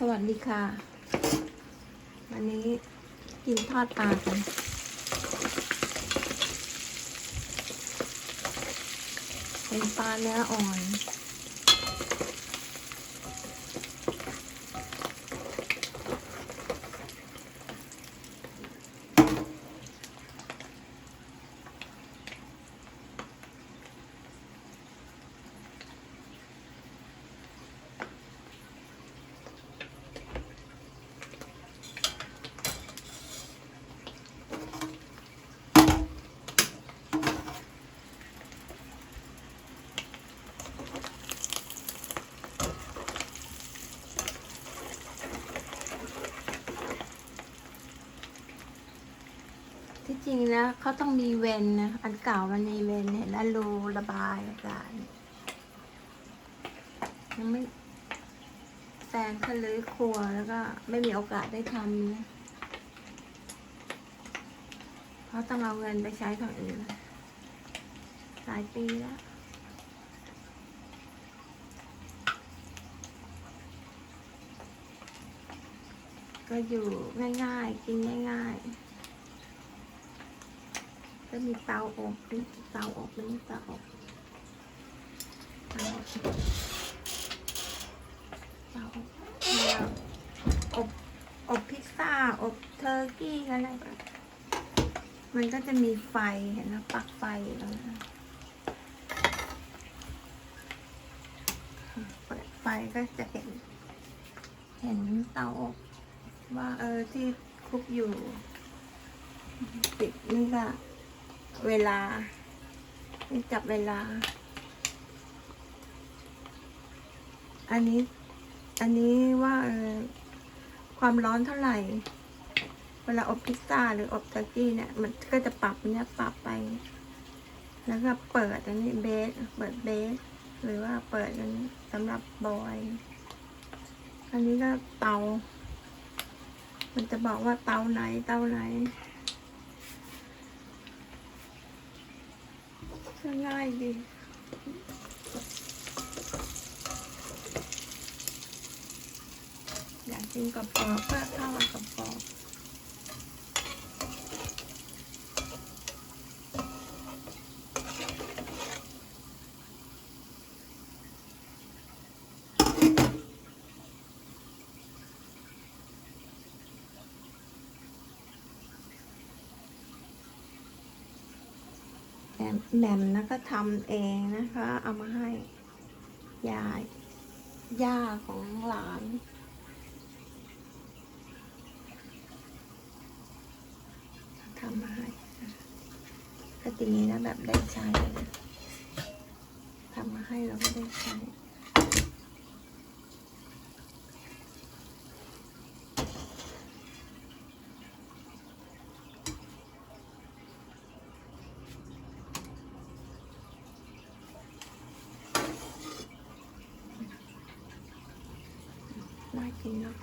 สวัสดีค่ะ วันนี้กินทอดปลากันเป็นปลาเนื้ออ่อน จริงแล้วเขาต้องมีเวนนะ อันเก่ามันมีเวนเห็นแล้วรูระบายอากาศยังไม่แฟนเขาเลยครัวแล้วก็ไม่มีโอกาสได้ทำนะเพราะต้องเอาเงินไปใช้ทางอื่น หลายปีแล้วก็อยู่ง่ายๆ กินง่าย ๆ ก็มีเตาอบเตาอบนี่เตาอบเตาอบเตาอบอบอบพิซซ่าอบเทอร์กี้อะไรแบบมันก็จะมีไฟเห็นไหมปลั๊กไฟอยู่ตรงนั้นเปิดไฟก็จะเห็น เห็นเตาอบว่าเออที่คุกอยู่ปิดนี่ก็ เวลาจับเวลา อันนี้ อันนี้ว่าความร้อนเท่าไหร่ เวลาอบพิซซ่าหรืออบตอร์กี้เนี่ย มันก็จะปรับเนี่ยปรับไป แล้วก็เปิดอันนี้เบส เปิดเบส หรือว่าเปิดอันนี้สำหรับบอย อันนี้ก็เตา มันจะบอกว่าเตาไหนเตาไหน ง่ายดีอยากกินกับกรอบเพื่อข้าวกับกรอบ แหม่มนะก็ทำเองนะคะ เอามาให้ยายย่าของหลาน ทำมาให้ก็ตีนะแบบได้ใช้นะทำมาให้เราก็ได้ใช้ น่ากินเนาะ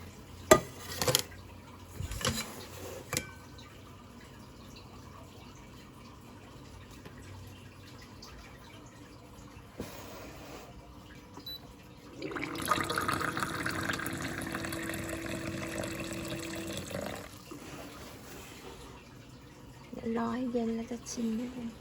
เดี๋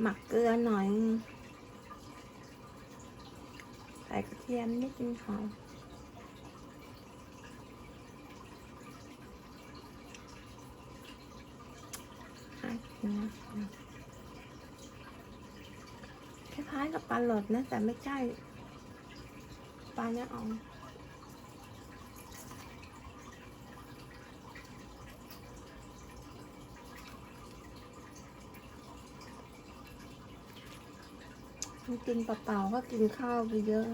หมักเกลือหน่อยใส่กระเทียมนิดนึงหอมน่ะคล้ายๆกับปลาหลดนะ แต่ไม่ใช่ ปลาเนื้ออ่อง กินเปล่าๆก็กินข้าวไปเยอะ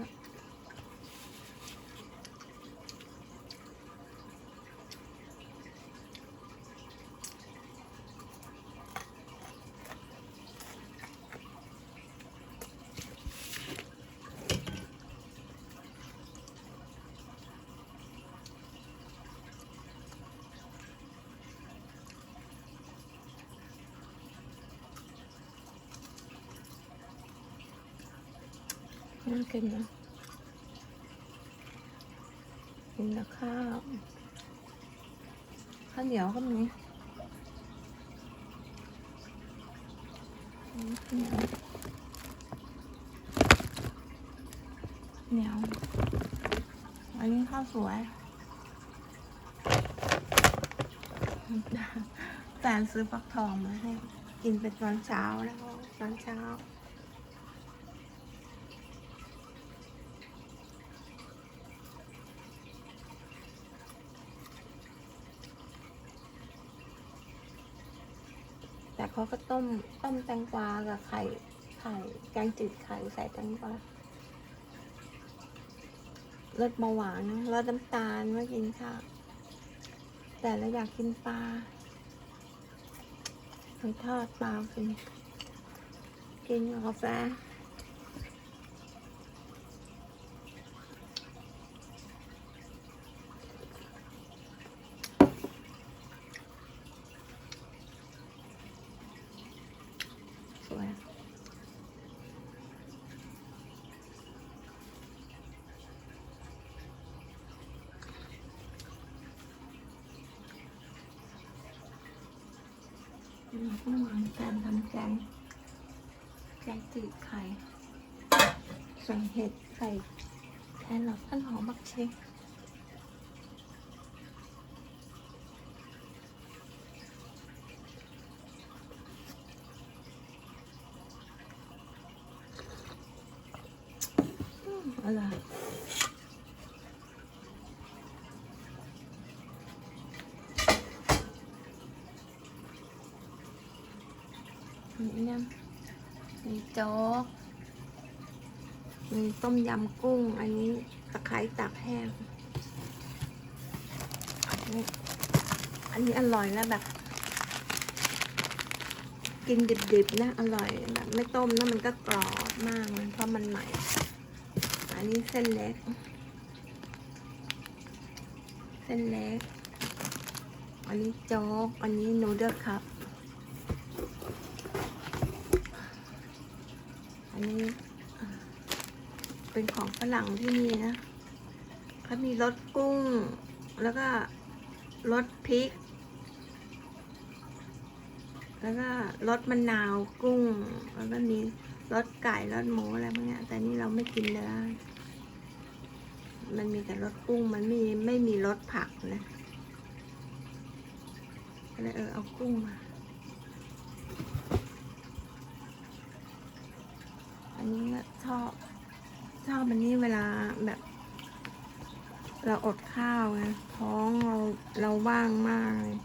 น่ากินนะกินกับข้าวข้าวเหนียวก็มีอืมข้าวเหนียวเหนียวอันนี้ข้าวสวยแฟนซื้อฟักทองมาให้ กินเป็นตอนเช้าแล้วตอนเช้า เขาก็ต้มต้มแตงกวากับไข่ไข่แกงจืดไข่ใส่แตงกวาลดเบาหวานนะลดน้ำตาลเมื่อกินข้าวแต่เราอยากกินปลาไปทอดปลากินกินกับกาแฟสวย เมื่อวานแฟนทำแกงแกงจืดไข่ ใส่เห็ดใส่แครอทต้นหอมบักเชกอืมอร่อย มีน้ำมีโจ๊ก มีต้มยำกุ้ง อันนี้ตะไคร้ตากแห้งอันนี้อันนี้อร่อยนะแบบ กินดิบๆนะ อร่อยแบบไม่ต้มนะมันก็กรอบมากเลยเพราะมันใหม่ อันนี้เส้นเล็ก เส้นเล็ก อันนี้โจ๊ก อันนี้นูเดิลครับ อั นี้เป็นของฝรั่งที่นี่นะเขามีรสกุ้ง แล้วก็รสพริก แล้วก็รสมะนาวกุ้ง แล้วก็มีรสไก่รสหมูอะไรพวกนี้แต่นี่เราไม่กินเนื้อมันมีแต่รสกุ้ง มันไม่ไม่มีรสผักนะก็เลยเออเอากุ้งมา อันนี้ก็ ชอบ ชอบอันนี้เวลาแบบ เราอดข้าวไงท้องเราเราว่างมากเลย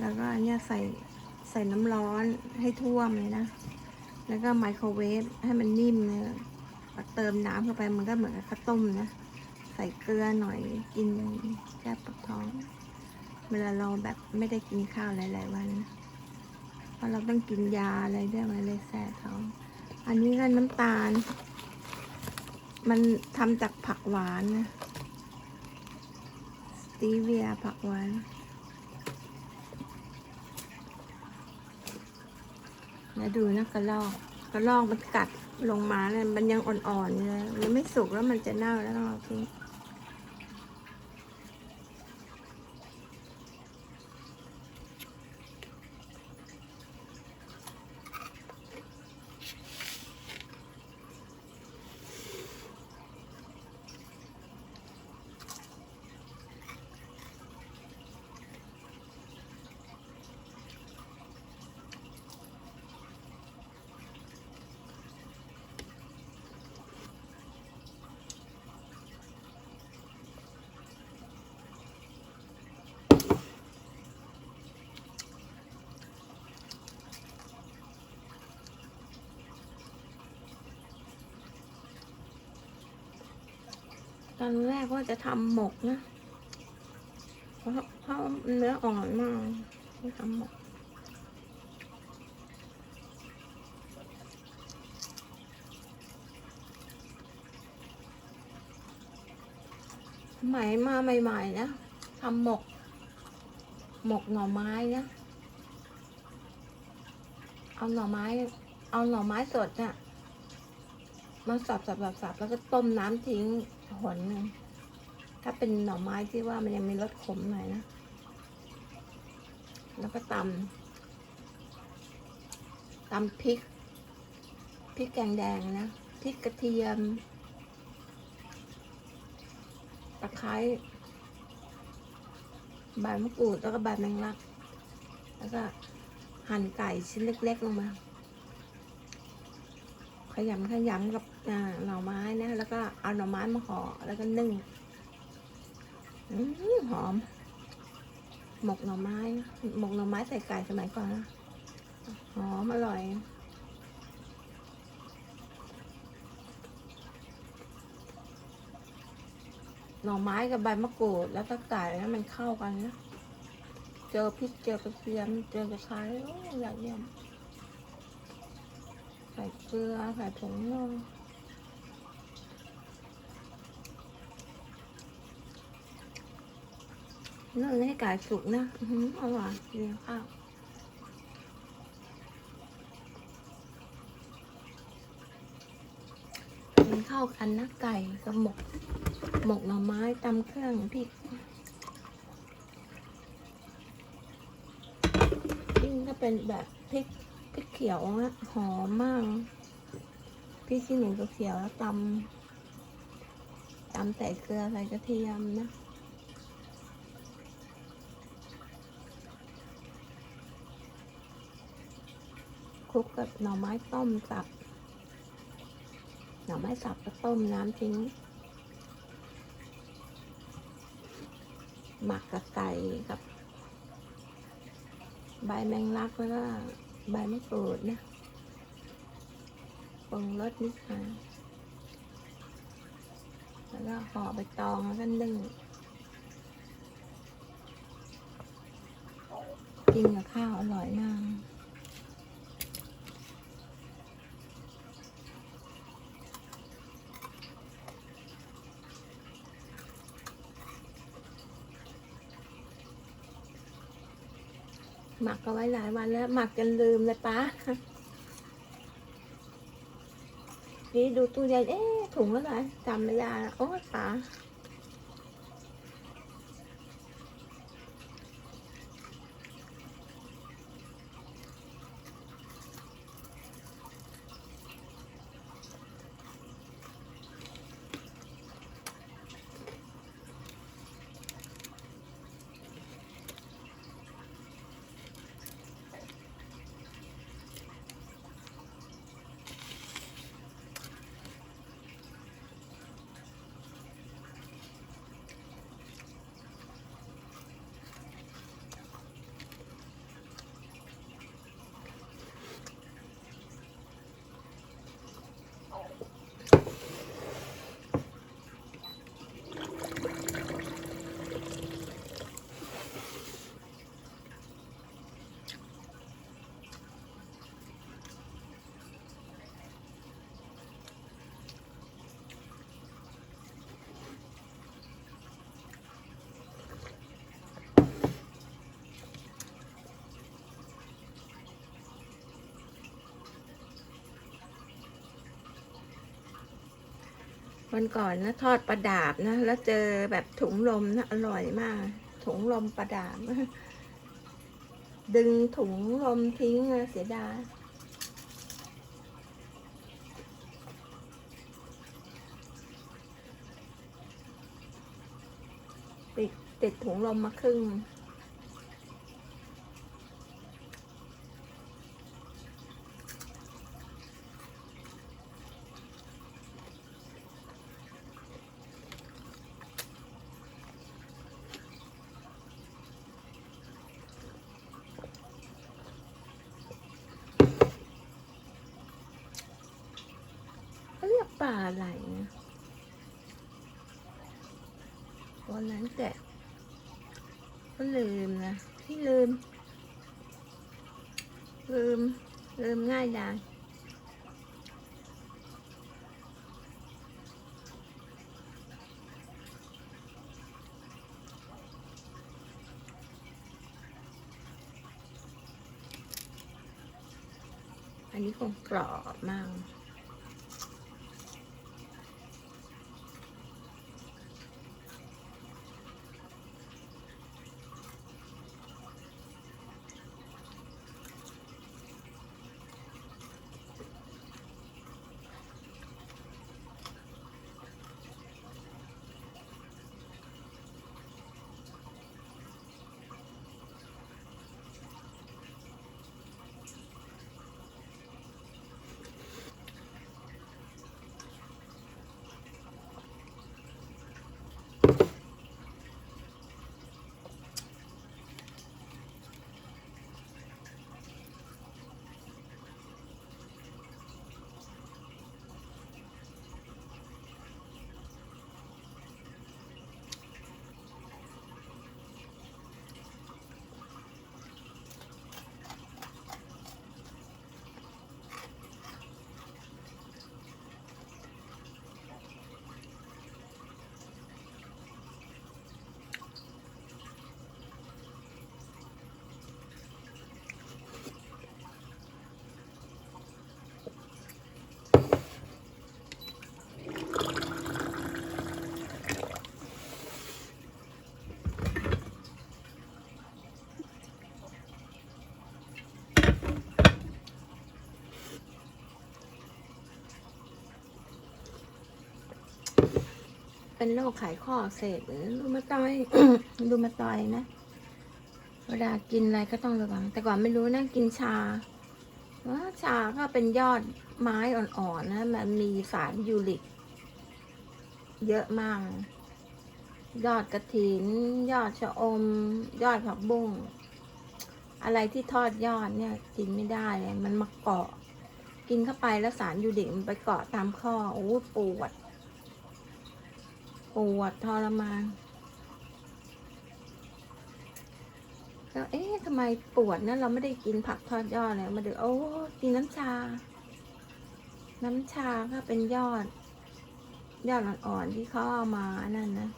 แล้วก็นเนี้ยใส่ใส่น้ำร้อนให้ท่วมเลยนะ แล้วก็ไมโครเวฟให้มันนิ่มเลยพอเติมน้ำเข้าไปมันก็เหมือนกับข้าวต้มนะ ใส่เกลือหน่อยกินแก้ปวดท้อง เวลาเราแบบไม่ได้กินข้าวหลาย ๆ วัน เพราะเราต้องกินยาอะไรด้วยมันเลยแสบท้อง อันนี้ก็น้ำตาล มันทำจากผักหวานนะสตีเวียผักหวานแล้วดูนะกระลอกกระลอกมันกัดลงมาเนี่ยมันยังอ่อนๆอยู่เลยมันไม่สุกแล้วมันจะเน่าแล้วเราทิ้ง ตอนแรกว่าจะทำหมกนะ เพราะเพราะเนื้ออ่อนมากทำหมกสมัยมาใหม่ๆนะทำหมก หมกหน่อไม้นะเอาหน่อไม้ เอาหน่อไม้สดน่ะมาสับสับสับสับแล้วก็ต้มน้ำทิ้ง หนหนึ่งถ้าเป็นหน่อไม้ที่ว่ามันยังมีรสขมหน่อยนะ แล้วก็ตำตำพริก พริกแกงแดงนะ พริกกระเทียม ตะไคร้ใบมะกรูดแล้วก็ใบแมงลัก แล้วก็หั่นไก่ชิ้นเล็ก ๆ ลงมา ขยำขยำกับ หน่อไม้นะ แล้วก็เอาหน่อไม้มาห่อแล้วก็นึ่งอหอม หมกหน่อไม้ หมกหน่อไม้ใส่ไก่สมัยก่อนนะหอมอร่อยหน่อไม้กับใบมะกรูดแล้วก็ไก่แล้วมันเข้ากันนะ เจอพริกเจอกระเทียมเจอกระชายโอ้ยอยากเยี่ยมใส่เกลือใส่ผงน นึ่งให้ไก่สุกนะอืออร่อยเรียงข้าวกินข้าวกันนะไก่กับหมก หมกหน่อไม้ตำเครื่องพริกยิ่งถ้าเป็นแบบพริกพริกเขียวอะหอมมากพริกขี้หนูเขียวแล้วตำตำใส่เกลือใส่กระเทียมนะ คลุกกับหน่อไม้ต้มสับ หน่อไม้สับก็ต้มน้ำทิ้ง หมักกับไก่กับ ใบแมงลักแล้วก็ใบมะกรูดนะปรุงรสนิดหน่อยแล้วก็ห่อใบตองแล้วก็นึ่งกินกับข้าวอร่อยมาก หมักเอาไว้หลายวันแล้ว หมักจนลืมเลยป้านี่ดูตู้เย็นเอ๊ะถุงอะไรจำไม่ได้โอ้ป้า วันก่อนนะทอดปลาดาบนะ แล้วเจอแบบถุงลมนะอร่อยมาก ถุงลมปลาดาบ ดึงถุงลมทิ้งเลยเสียดายติดติดถุงลมมาครึ่ง เขาเรียกปลาอะไรนะวันนั้นแกะก็ลืมนะที่ลืม ลืม ลืมง่ายดายอันนี้คงกรอบมาก เป็นโรคไขข้อเสบหรือรูมาตอยรูมาตอยนะ เวลากินอะไรก็ต้องระวัง แต่ก่อนไม่รู้นะกินชาว่าชาก็เป็นยอดไม้อ่อนๆนะ มันมีสารยูริก เยอะมาก ยอดกระถิน ยอดชะอม ยอดผักบุ้ง อะไรที่ทอดยอดเนี่ยกินไม่ได้เลยมันมาเกาะ กินเข้าไปแล้วสารยูริกมันไปเกาะตามข้อโอ้ปวด ปวดทรมานแล้วเอ๊ะทำไมปวดนะเราไม่ได้กินผักทอดยอดเลยมาดูโอ้กินน้ำชา น้ำชาก็เป็นยอด ยอดอ่อนๆที่เขาเอามานั่นนะ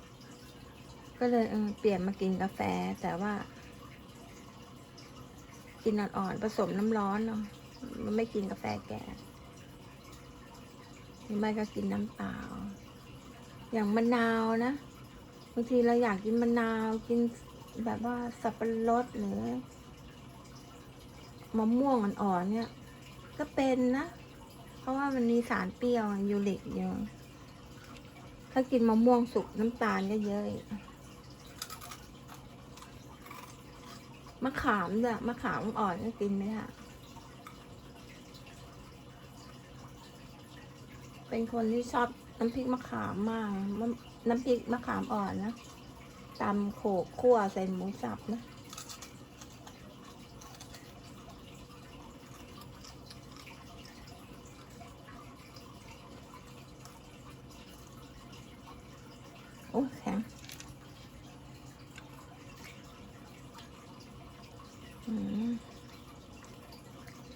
ก็เลยเออเปลี่ยนมากินกาแฟแต่ว่า กินอ่อนๆผสมน้ำร้อนเนาะมันไม่กินกาแฟแก่ไม่ก็กินน้ำเปล่า อย่างมะนาวนะบางทีเราอยากกินมะนาวกินแบบว่าสับปะรดหรือมะม่วงอ่อนๆเนี่ย ก็เป็นนะ เพราะว่ามันมีสารเปรี้ยวยูริกอยู่ถ้ากินมะม่วงสุกน้ำตาลก็เยอะอีกมะขามเนี่ยมะขามอ่อนก็กินไม่ได้เป็นคนที่ชอบ น้ำพริกมะขามมากน้ำพริกมะขามอ่อนนะตำโขกคั่วใส่หมูสับนะโอ้แข็ง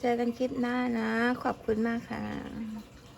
เจอกันคลิปหน้านะ ขอบคุณมากค่ะ